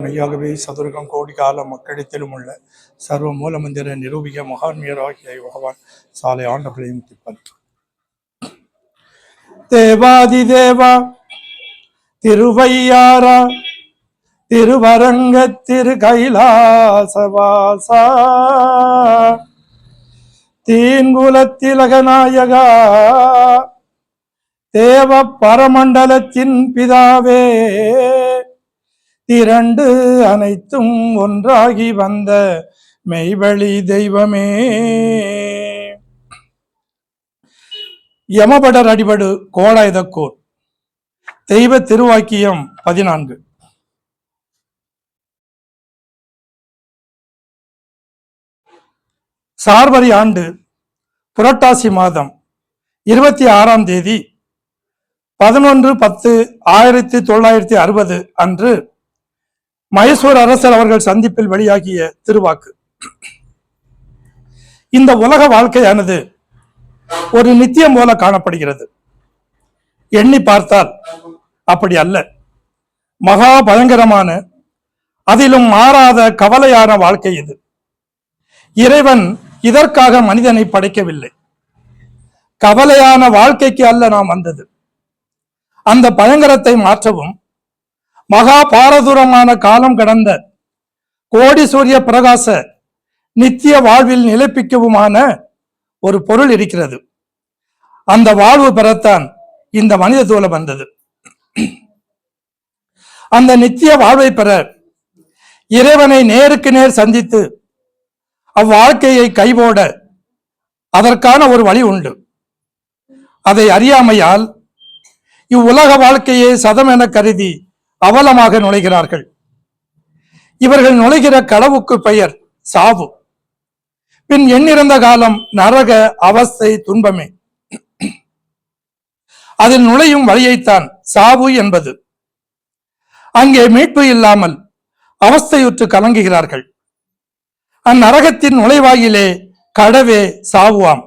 மெய்யாகவே சதுரகம் கோடி கால மக்களிடத்திலும் உள்ள சர்வ மூலமந்திர நிரூபிக மகான்மியராகிய பகவான் சாலை ஆண்டவர்களையும் திப்பன் தேவாதி தேவா திருவையாரா திருவரங்க திரு கைலாசவாசா தீன்குலத்திலகநாயகா தேவ பரமண்டலத்தின் பிதாவே. இரண்டு அனைத்தும் ஒன்றாகி வந்த மெய்வழி தெய்வமே. யமபடர் அடிபடு கோடாயுதக்கூர் தெய்வ திருவாக்கியம் பதினான்கு. சார்வரி ஆண்டு புரட்டாசி மாதம் இருபத்தி ஆறாம் தேதி பதினொன்று பத்து ஆயிரத்தி தொள்ளாயிரத்தி அறுபது அன்று மைசூர் அரசர் அவர்கள் சந்திப்பில் வெளியாகிய திருவாக்கு. இந்த உலக வாழ்க்கையானது ஒரு நித்தியம் போல காணப்படுகிறது. எண்ணி பார்த்தால் அப்படி அல்ல. மகா பயங்கரமான அதிலும் மாறாத கவலையான வாழ்க்கை இது. இறைவன் இதற்காக மனிதனை படைக்கவில்லை. கவலையான வாழ்க்கைக்கு அல்ல நாம் வந்தது. அந்த பயங்கரத்தை மாற்றவும் மகா பாரதூரமான காலம் கடந்த கோடி சூரிய பிரகாச நித்திய வாழ்வில் நிலைப்பிக்கவுமான ஒரு பொருள் இருக்கிறது. அந்த வாழ்வு பெறத்தான் இந்த மனித தூளம் வந்தது. அந்த நித்திய வாழ்வை பெற இறைவனை நேருக்கு நேர் சந்தித்து அவ்வாழ்க்கையை கைவோட அதற்கான ஒரு வழி உண்டு. அதை அறியாமையால் இவ்வுலக வாழ்க்கையை சதம் என கருதி அவலமாக நுழைகிறார்கள். இவர்கள் நுழைகிற களவுக்கு பெயர் சாவு. பின் எண்ணிறந்த காலம் நரக அவஸ்தை துன்பமே. அதில் நுழையும் வழியைத்தான் சாவு என்பது. அங்கே மீட்பு இல்லாமல் அவஸ்தையுற்று கலங்குகிறார்கள். அந்நரகத்தின் நுழைவாயிலே கடவே சாவுவாம்.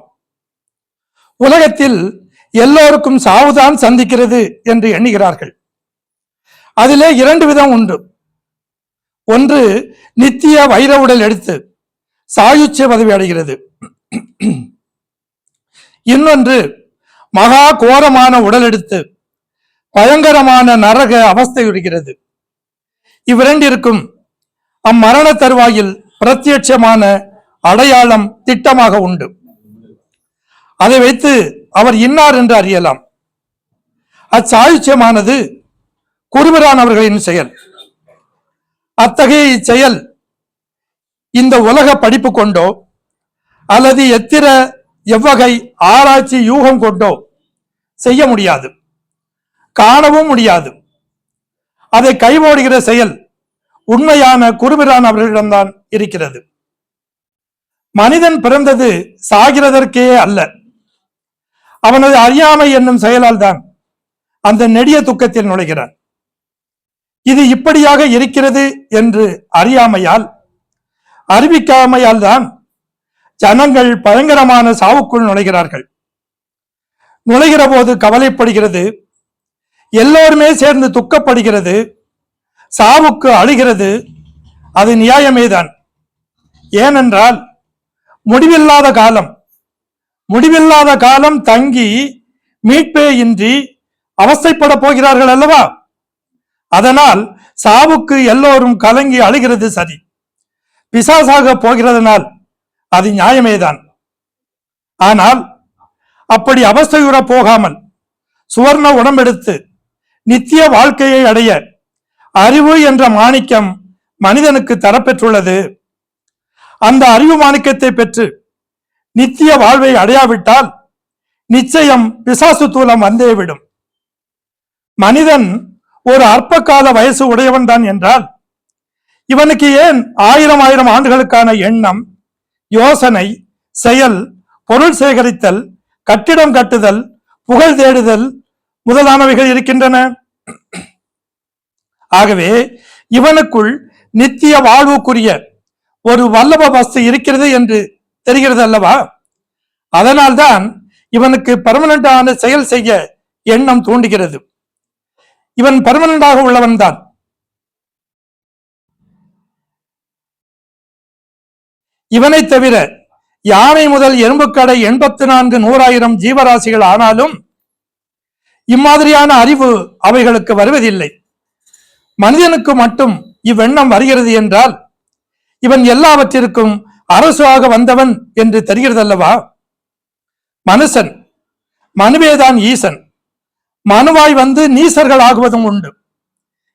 உலகத்தில் எல்லோருக்கும் சாவுதான் சந்திக்கிறது என்று எண்ணுகிறார்கள். அதிலே இரண்டு விதம் உண்டு. ஒன்று நித்திய வைர உடல் எடுத்து சாயுச்சிய பதவி அடைகிறது. இன்னொன்று மகா கோரமான உடல் எடுத்து பயங்கரமான நரக அவஸ்தை விடுகிறது இவ்விரண்டிற்கும் அம்மரண தருவாயில் பிரத்யட்சமான அடையாளம் திட்டமாக உண்டு. அதை வைத்து அவர் இன்னார் என்று அறியலாம். அச்சாயுச்சியமானது குருவரான் அவர்களின் செயல். அத்தகைய இச்செயல் இந்த உலக படிப்பு கொண்டோ அல்லது எத்திர எவ்வகை ஆராய்ச்சி யூகம் கொண்டோ செய்ய முடியாது காணவும் முடியாது. அதை கைவோடுகிற செயல் உண்மையான குருபிரான் அவர்களிடம்தான் இருக்கிறது. மனிதன் பிறந்தது சாகிறதற்கே அல்ல. அவனது அறியாமை என்னும் செயலால் தான் அந்த நெடிய துக்கத்தில் நுழைகிறான். இது இப்படியாக இருக்கிறது என்று அறியாமையால் அறிவிக்காமையால் தான் ஜனங்கள் பயங்கரமான சாவுக்குள் நுழைகிறார்கள். நுழைகிற போது கவலைப்படுகிறது எல்லோருமே சேர்ந்து துக்கப்படுகிறது சாவுக்கு அழுகிறது அது நியாயமேதான். ஏனென்றால் முடிவில்லாத காலம் முடிவில்லாத காலம் தங்கி மீட்பே இன்றி அவஸ்தைப்பட போகிறார்கள் அல்லவா? அதனால் சாவுக்கு எல்லோரும் கலங்கி அழுகிறது சரி பிசாசாக போகிறதுனால் அது நியாயமேதான். ஆனால் அப்படி அவஸ்தையுற போகாமல் சுவர்ண உடம்பெடுத்து நித்திய வாழ்க்கையை அடைய அறிவு என்ற மாணிக்கம் மனிதனுக்கு தரப்பெற்றுள்ளது. அந்த அறிவு மாணிக்கத்தை பெற்று நித்திய வாழ்வை அடையாவிட்டால் நிச்சயம் பிசாசு தூலம் வந்தேவிடும் மனிதன் ஒரு அற்ப கால வயசு உடையவன் தான் என்றால் இவனுக்கு ஏன் ஆயிரம் ஆயிரம் ஆண்டுகளுக்கான எண்ணம் யோசனை செயல் பொருள் சேகரித்தல் கட்டிடம் கட்டுதல் புகழ் தேடுதல் முதலானவைகள் இருக்கின்றன? ஆகவே இவனுக்குள் நித்திய வாழ்வுக்குரிய ஒரு வல்லப வஸ்து இருக்கிறது என்று தெரிகிறது அல்லவா? அதனால்தான் இவனுக்கு பர்மனண்டான செயல் செய்ய எண்ணம் தூண்டுகிறது. இவன் பர்மனண்டாக உள்ளவன் தான். இவனை தவிர யானை முதல் எறும்புக்கடை எண்பத்தி நான்கு நூறாயிரம் ஜீவராசிகள் ஆனாலும் இம்மாதிரியான அறிவு அவைகளுக்கு வருவதில்லை. மனிதனுக்கு மட்டும் இவ்வெண்ணம் வருகிறது என்றால் இவன் எல்லாவற்றிற்கும் அரசுவாக வந்தவன் என்று தெரிகிறதல்லவா? மனுஷன் மனுவேதான் ஈசன். மனுவாய் வந்து நீசர்கள் ஆகுவதும் உண்டு.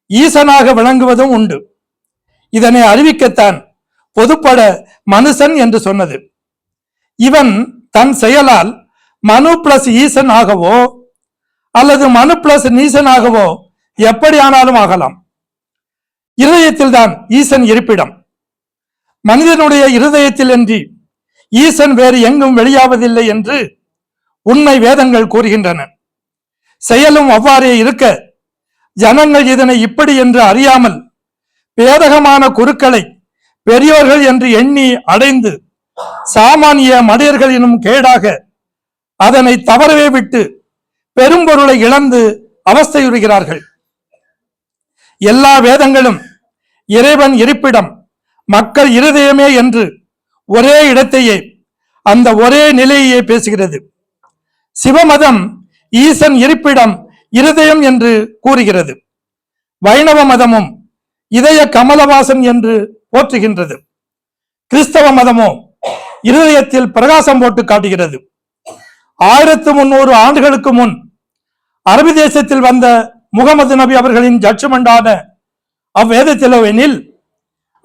ஈசனாக விளங்குவதும் உண்டு. இதனை அறிவிக்கத்தான் பொதுப்பட மனுஷன் என்று சொன்னது. இவன் தன் செயலால் மனு பிளஸ் ஈசன் ஆகவோ அல்லது மனு பிளஸ் நீசனாகவோ எப்படி ஆனாலும் ஆகலாம். இருதயத்தில் தான் ஈசன் இருப்பிடம். மனிதனுடைய இருதயத்தில் அன்றி ஈசன் வேறு எங்கும் வெளியாவதில்லை என்று உண்மை வேதங்கள் கூறுகின்றன. செயலும் அவ்வாறே இருக்க. ஜனங்கள் இதனை இப்படி என்று அறியாமல் பேதகமான குருக்களை பெரியோர்கள் என்று எண்ணி அடைந்து சாமானிய மடையர்கள் கேடாக அதனை தவறவே விட்டு பெரும்பொருளை இழந்து அவஸ்தையுறுகிறார்கள். எல்லா வேதங்களும் இறைவன் இருப்பிடம் மக்கள் இருதயமே என்று ஒரே இடத்தையே அந்த ஒரே நிலையையே பேசுகிறது. சிவமதம் ஈசன் இருப்பிடம் இருதயம் என்று கூறுகிறது. வைணவ மதமும் இதய கமலவாசன் என்று போற்றுகின்றது. கிறிஸ்தவ மதமோ இருதயத்தில் பிரகாசம் போட்டு காட்டுகிறது. ஆயிரத்து முன்னூறு ஆண்டுகளுக்கு முன் அரபி தேசத்தில் வந்த முகமது நபி அவர்களின் ஜட்ஜ்மெண்டான அவ்வேதத்திலவெனில்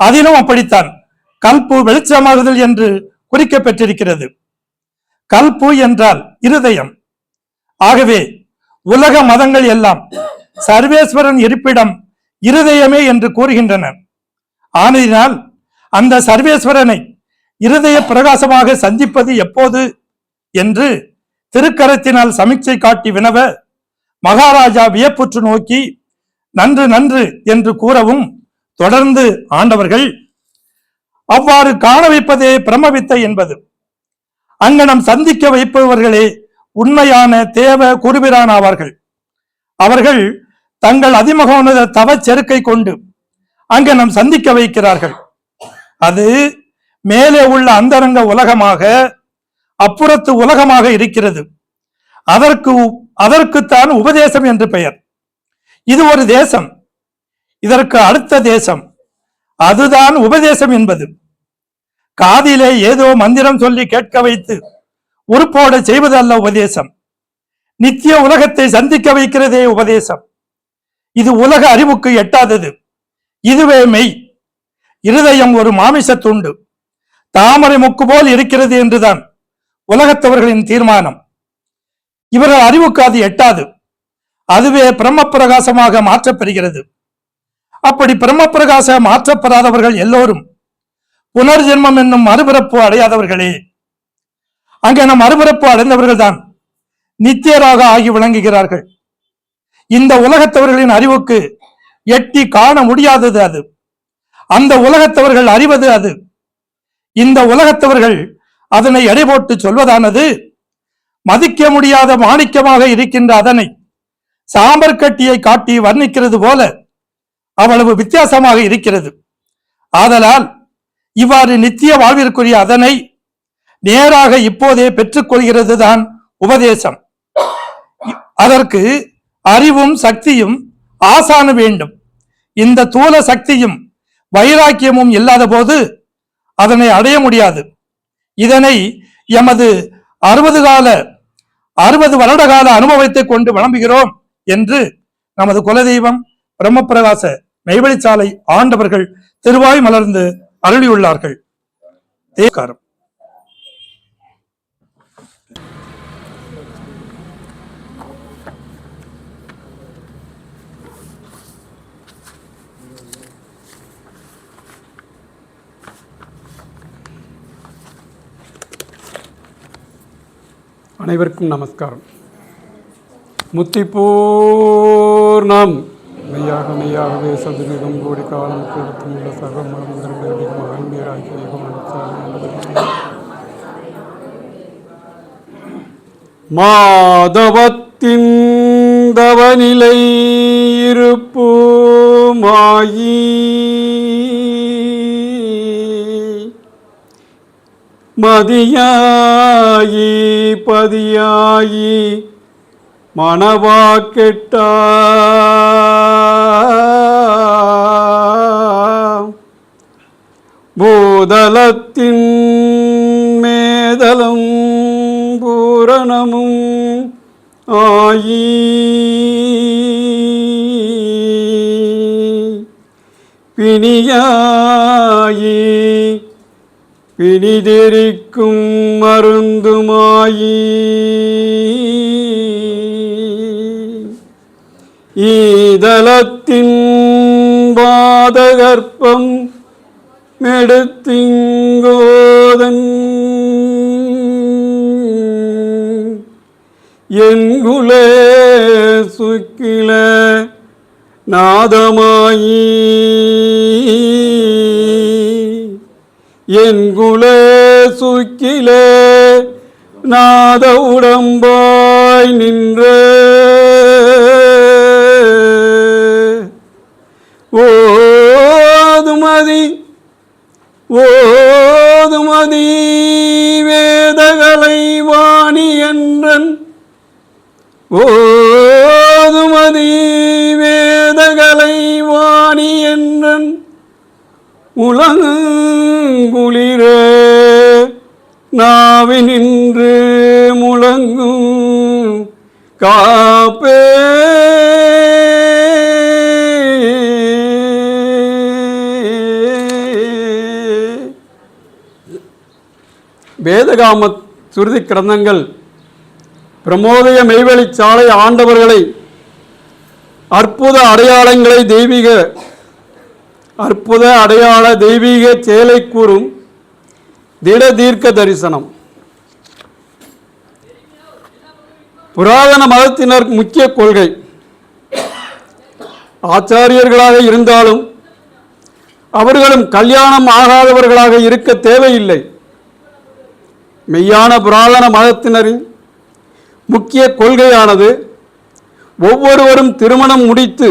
அதிலும் அப்படித்தான். கல்பு வெளிச்சமாகுதல் என்று குறிக்கப்பெற்றிருக்கிறது கல்பு என்றால் இருதயம். ஆகவே உலக மதங்கள் எல்லாம் சர்வேஸ்வரன் இருப்பிடம் இருதயமே என்று கூறுகின்றன. ஆனதினால் அந்த சர்வேஸ்வரனை இருதய பிரகாசமாக சந்திப்பது எப்போது என்று திருக்கரத்தினால் சமீட்சை காட்டி வினவ மகாராஜா வியப்புற்று நோக்கி நன்று நன்று என்று கூறவும் தொடர்ந்து ஆண்டவர்கள் அவ்வாறு காண வைப்பதே பிரம்மவித்தை என்பது. அங்கனம் சந்திக்க வைப்பவர்களே உண்மையான தேவ குருபிரான் ஆவார்கள் அவர்கள் தங்கள் அதிமகோனத தவச் செருக்கை கொண்டு அங்கனம் சந்திக்க வைக்கிறார்கள். அது மேலே உள்ள அந்தரங்க உலகமாக அப்புறத்து உலகமாக இருக்கிறது. அதற்கு அதற்குத்தான் உபதேசம் என்று பெயர். இது ஒரு தேசம். இதற்கு அடுத்த தேசம். அதுதான் உபதேசம் என்பது. காதிலே ஏதோ மந்திரம் சொல்லி கேட்க வைத்து உறுப்போட செய்வது அல்ல உபதேசம். நித்திய உலகத்தை சந்திக்க வைக்கிறதே உபதேசம். இது உலக அறிவுக்கு எட்டாதது. இதுவே மெய். இருதயம் ஒரு மாமிச துண்டு தாமரை முக்கு போல் இருக்கிறது என்றுதான் உலகத்தவர்களின் தீர்மானம். இவர்கள் அறிவுக்கு அது எட்டாது. அதுவே பிரம்ம பிரகாசமாக மாற்றப்பெறுகிறது அப்படி பிரம்ம பிரகாச மாற்றப்படாதவர்கள் எல்லோரும் புனர்ஜென்மம் என்னும் மறுபிறப்பு அடையாதவர்களே. அங்கே நம் மறுபிறப்பு அடைந்தவர்கள் தான் நித்தியராக ஆகி விளங்குகிறார்கள். இந்த உலகத்தவர்களின் அறிவுக்கு எட்டி காண முடியாதது அது. அந்த உலகத்தவர்கள் அறிவது அது. இந்த உலகத்தவர்கள் அதனை எடை போட்டு சொல்வதானது? மதிக்க முடியாத மாணிக்கமாக இருக்கின்ற அதனை சாம்பர் கட்டியை காட்டி வர்ணிக்கிறது போல அவ்வளவு வித்தியாசமாக இருக்கிறது. ஆதலால் இவ்வாறு நித்திய வாழ்விற்குரிய அதனை நேராக இப்போதே பெற்றுக்கொள்கிறது தான் உபதேசம். அதற்கு அறிவும் சக்தியும் ஆசானு வேண்டும். இந்த தூல சக்தியும் வைராக்கியமும் இல்லாத போது அதனை அடைய முடியாது. இதனை எமது அறுபது கால அறுபது வருட கால அனுபவத்தை கொண்டு விளம்புகிறோம் என்று நமது குலதெய்வம் பிரம்மபிரகாச மெய்வழிச்சாலை ஆண்டவர்கள் திருவாய் மலர்ந்து அருளியுள்ளார்கள். தேக்காரம் அனைவருக்கும் நமஸ்காரம். முத்திப்பூர்ணம். மெய்யாக மெய்யாகவே சதுரிதம் கோடி காலம் உள்ள சர்வ மாதவத்தின் தவநிலை இருப்பு மாயி மதியாயி பதியாயி மணவாக்கெட்டா. பூதலத்தின் மேதலும் பூரணமும் ஆயி. பிணியாயி பிணிதெரிக்கும் மருந்துமாயி. ஈதலத்தின் பாதகற்பம் மெடுத்திங்கோதன். எங்குலே சுக்கில நாதமாயி. என்குலே சுக்கிலே நாத உடம்பாய் நின்றே. ஓதுமதி ஓதுமதி வேதகலை வாணி என்றன். ஓ நாவி நின்று முழங்கும் காப்பே. வேதகாம சுருதி கிரந்தங்கள் பிரமோதய மெய்வெளி சாலை ஆண்டவர்களை அற்புத அடையாளங்களை தெய்வீக அற்புத அடையாள தெய்வீக செயலை கூறும் திட தீர்க்க தரிசனம். புராதன மதத்தினர் முக்கிய கொள்கை. ஆச்சாரியர்களாக இருந்தாலும் அவர்களும் கல்யாணம் ஆகாதவர்களாக இருக்க தேவையில்லை. மெய்யான புராதன மதத்தினரின் முக்கிய கொள்கையானது ஒவ்வொருவரும் திருமணம் முடித்து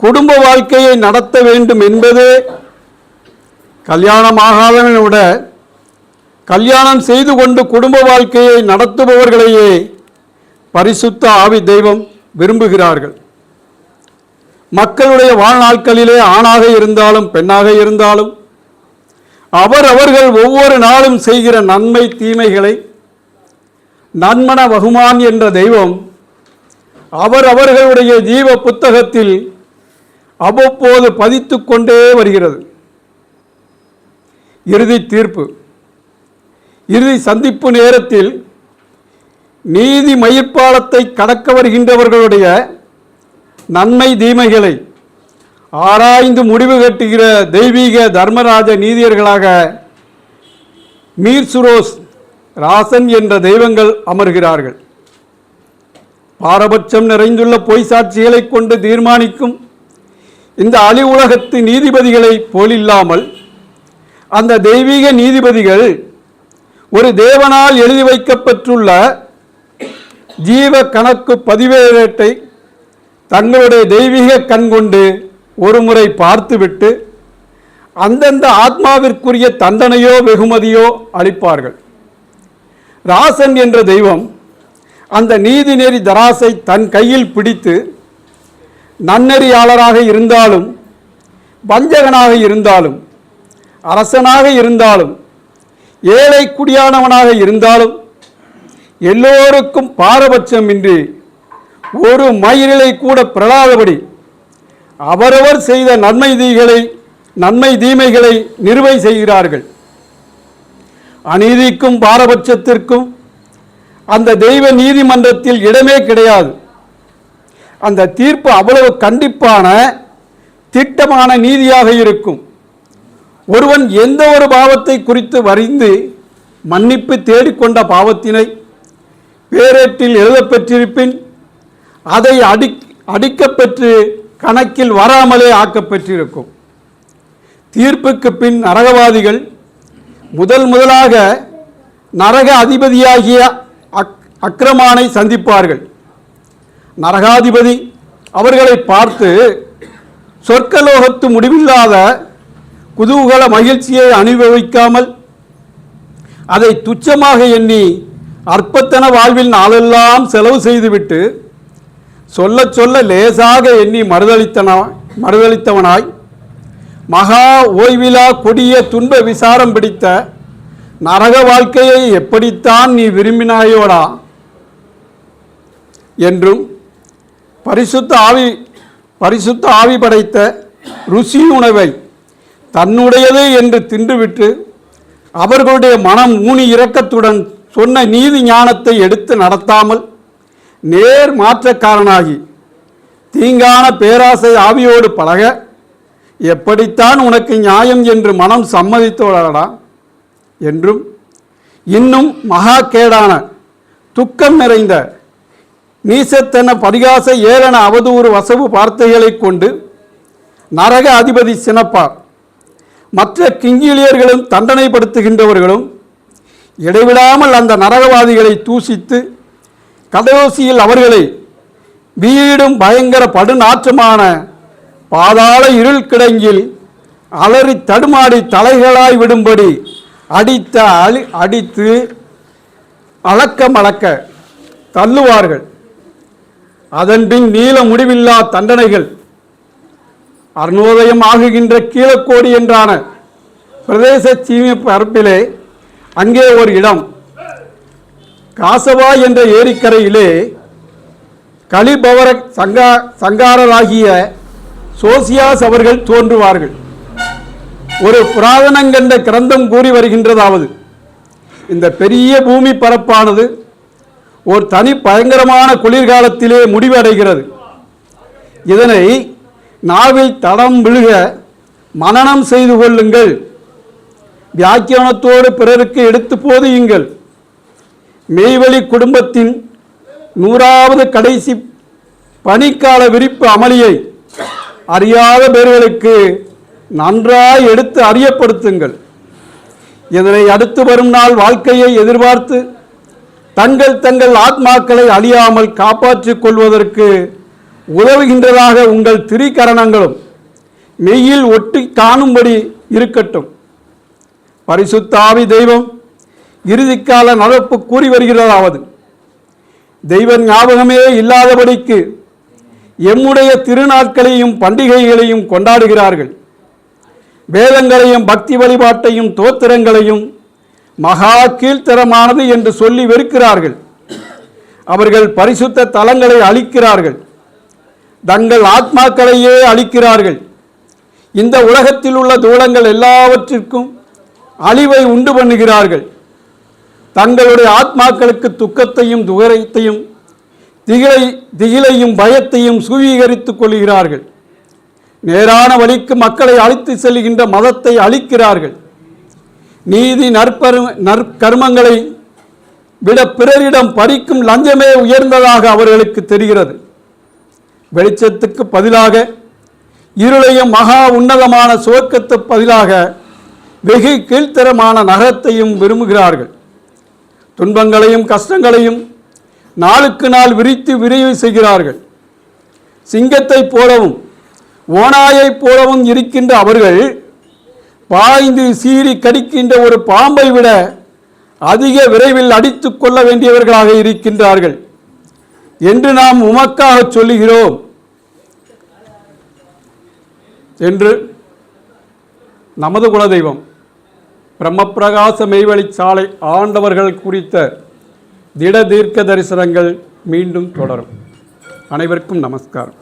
குடும்ப வாழ்க்கையை நடத்த வேண்டும் என்பதே கல்யாணமாகாதவனை விட கல்யாணம் செய்து கொண்டு குடும்ப வாழ்க்கையை நடத்துபவர்களையே பரிசுத்த ஆவி தெய்வம் விரும்புகிறார்கள். மக்களுடைய வாழ்நாட்களிலே ஆணாக இருந்தாலும் பெண்ணாக இருந்தாலும் அவர் அவர்கள் ஒவ்வொரு நாளும் செய்கிற நன்மை தீமைகளை நன்மன வகுமான் என்ற தெய்வம் அவர் அவர்களுடைய ஜீவ புத்தகத்தில் அவ்வப்போது பதித்து கொண்டே வருகிறது. இறுதி தீர்ப்பு. இறுதி சந்திப்பு நேரத்தில் நீதி மயிர்ப்பாலத்தை கடக்க வருகின்றவர்களுடைய நன்மை தீமைகளை ஆராய்ந்து முடிவு கட்டுகிற தெய்வீக தர்மராஜ நீதியர்களாக மீர் சுரோஸ் ராசன் என்ற தெய்வங்கள் அமர்கிறார்கள். பாரபட்சம் நிறைந்துள்ள பொய் சாட்சிகளை கொண்டு தீர்மானிக்கும் இந்த அலி உலகத்து நீதிபதிகளை போலில்லாமல் அந்த தெய்வீக நீதிபதிகள் ஒரு தேவனால் எழுதி வைக்கப்பட்டுள்ள ஜீவ கணக்கு பதிவேட்டை தங்களுடைய தெய்வீக கண் கொண்டு ஒரு முறை பார்த்துவிட்டு அந்தந்த ஆத்மாவிற்குரிய தண்டனையோ வெகுமதியோ அளிப்பார்கள். ராசன் என்ற தெய்வம் அந்த நீதிநெறி தராசை தன் கையில் பிடித்து நன்னெறியாளராக இருந்தாலும் வஞ்சகனாக இருந்தாலும் அரசனாக இருந்தாலும் ஏழை குடியானவனாக இருந்தாலும் எல்லோருக்கும் பாரபட்சமின்றி ஒரு மயிரிலை கூட பிரளாதபடி அவரவர் செய்த நன்மை தீகளை நன்மை தீமைகளை நிறுவை செய்கிறார்கள். அநீதிக்கும் பாரபட்சத்திற்கும் அந்த தெய்வ நீதிமன்றத்தில் இடமே கிடையாது. அந்த தீர்ப்பு அவ்வளவு கண்டிப்பான திட்டமான நீதியாக இருக்கும். ஒருவன் எந்த ஒரு பாவத்தை குறித்து வரிந்து மன்னிப்பு தேடிக்கொண்ட பாவத்தினை பேரேட்டில் எழுதப்பெற்றிருப்பின் அதை அடி அடிக்கப்பெற்று கணக்கில் வராமலே ஆக்கப்பெற்றிருக்கும். தீர்ப்புக்கு பின் நரகவாதிகள் முதல் முதலாக நரக அதிபதியாகிய அக் அக்ரமானை சந்திப்பார்கள். நரகாதிபதி அவர்களை பார்த்து சொர்க்கலோகத்து முடிவில்லாத குதூகல மகிழ்ச்சியை அனுபவிக்காமல் அதை துச்சமாக எண்ணி அற்பத்தன வாழ்வில் நாளெல்லாம் செலவு செய்துவிட்டு சொல்ல சொல்ல லேசாக எண்ணி மறுதளித்தன மறுதளித்தவனாய் மகா ஓய்விலா கொடிய துன்ப விசாரம் பிடித்த நரக வாழ்க்கையை எப்படித்தான் நீ விரும்பினாயோடா? என்றும் பரிசுத்த ஆவி பரிசுத்த ஆவி படைத்த ருசி உணவை தன்னுடையது என்று தின்றுவிட்டு அவர்களுடைய மனம் ஊனி இரக்கத்துடன் சொன்ன நீதி ஞானத்தை எடுத்து நடத்தாமல் நேர் மாற்றக்காரனாகி தீங்கான பேராசை ஆவியோடு பழக எப்படித்தான் உனக்கு நியாயம் என்று மனம் சம்மதித்தோடா என்றும் இன்னும் மகா கேடான துக்கம் நிறைந்த நீசத்தன பரிகாச ஏளன அவதூறு வசவு வார்த்தைகளைக் கொண்டு நரக அதிபதி சினப்பார். மற்ற கிங்கிலியர்களும் தண்டனைப்படுத்துகின்றவர்களும் இடைவிடாமல் அந்த நரகவாதிகளை தூசித்து கடைசியில் அவர்களை வீடும் பயங்கர படுநாற்றமான பாதாள இருள் கிடங்கில் அலறி தடுமாடி தலைகளாய் விடும்படி அடித்த அழி அடித்து அளக்க மளக்க தள்ளுவார்கள். அதன்பின் நீல முடிவில்லா தண்டனைகள் அருணோதயம் ஆகுகின்ற கீழக்கோடி என்றான பிரதேச சீமி பரப்பிலே அங்கே ஒரு இடம். காசவா என்ற ஏரிக்கரையிலே கலிபவர சங்கா சங்காரராகிய சோசியாஸ் அவர்கள் தோன்றுவார்கள். ஒரு புராதனங்கண்ட கிரந்தம் கூறி வருகின்றதாவது. இந்த பெரிய பூமி பரப்பானது ஒரு தனி பயங்கரமான குளிர்காலத்திலே முடிவடைகிறது. இதனை நாவில் தடம் விழுக மனனம் செய்து கொள்ளுங்கள். வியாக்கியானத்தோடு பிறருக்கு எடுத்து போதியுங்கள். மெய்வழி குடும்பத்தின் நூறாவது கடைசி பனிக்கால விரிப்பு அமளியை அறியாத பேர்களுக்கு நன்றாய் எடுத்து அறியப்படுத்துங்கள். இதனை அடுத்து வரும் நாள் வாழ்க்கையை எதிர்பார்த்து தங்கள் தங்கள் ஆத்மாக்களை அழியாமல் காப்பாற்றிக் கொள்வதற்கு உதவுகின்றதாக உங்கள் திரிகரணங்களும் மெய்யில் ஒட்டி காணும்படி இருக்கட்டும். பரிசுத்தாவி தெய்வம் இறுதிக்கால நடப்பு கூறி வருகிறதாவது. தெய்வ ஞாபகமே இல்லாதபடிக்கு எம்முடைய திருநாட்களையும் பண்டிகைகளையும் கொண்டாடுகிறார்கள். வேதங்களையும் பக்தி வழிபாட்டையும் தோத்திரங்களையும் மகா கீழ்த்தரமானது என்று சொல்லி வெறுக்கிறார்கள். அவர்கள் பரிசுத்த தலங்களை அழிக்கிறார்கள் தங்கள் ஆத்மாக்களையே அழிக்கிறார்கள் இந்த உலகத்தில் உள்ள தூளங்கள் எல்லாவற்றிற்கும் அழிவை உண்டு பண்ணுகிறார்கள். தங்களுடைய ஆத்மாக்களுக்கு துக்கத்தையும் துகரத்தையும் திகிலை திகிலையும் பயத்தையும் சுவீகரித்துக் கொள்கிறார்கள். நேரான வழிக்கு மக்களை அழைத்து செல்கின்ற மதத்தை அழிக்கிறார்கள். நீதி நற்பரு நற்கர்மங்களை விட பிறரிடம் பறிக்கும் லஞ்சமே உயர்ந்ததாக அவர்களுக்கு தெரிகிறது. வெளிச்சத்துக்கு பதிலாக இருளையும் மகா உன்னதமான சுவக்கத்து பதிலாக வெகு கீழ்த்தரமான நகரத்தையும் விரும்புகிறார்கள். துன்பங்களையும் கஷ்டங்களையும் நாளுக்கு நாள் விரித்து விரைவு செய்கிறார்கள். சிங்கத்தை போலவும் ஓனாயைப் போலவும் இருக்கின்ற அவர்கள் பாய்ந்து சீறி கடிக்கின்ற ஒரு பாம்பை விட அதிக விரைவில் அடித்து கொள்ள வேண்டியவர்களாக இருக்கின்றார்கள். என்று நாம் உமக்காக சொல்லுகிறோம். என்று நமது குலதெய்வம் பிரம்மப்பிரகாச மெய்வழி சாலை ஆண்டவர்கள் குறித்த திட தீர்க்க தரிசனங்கள் மீண்டும் தொடரும். அனைவருக்கும் நமஸ்காரம்.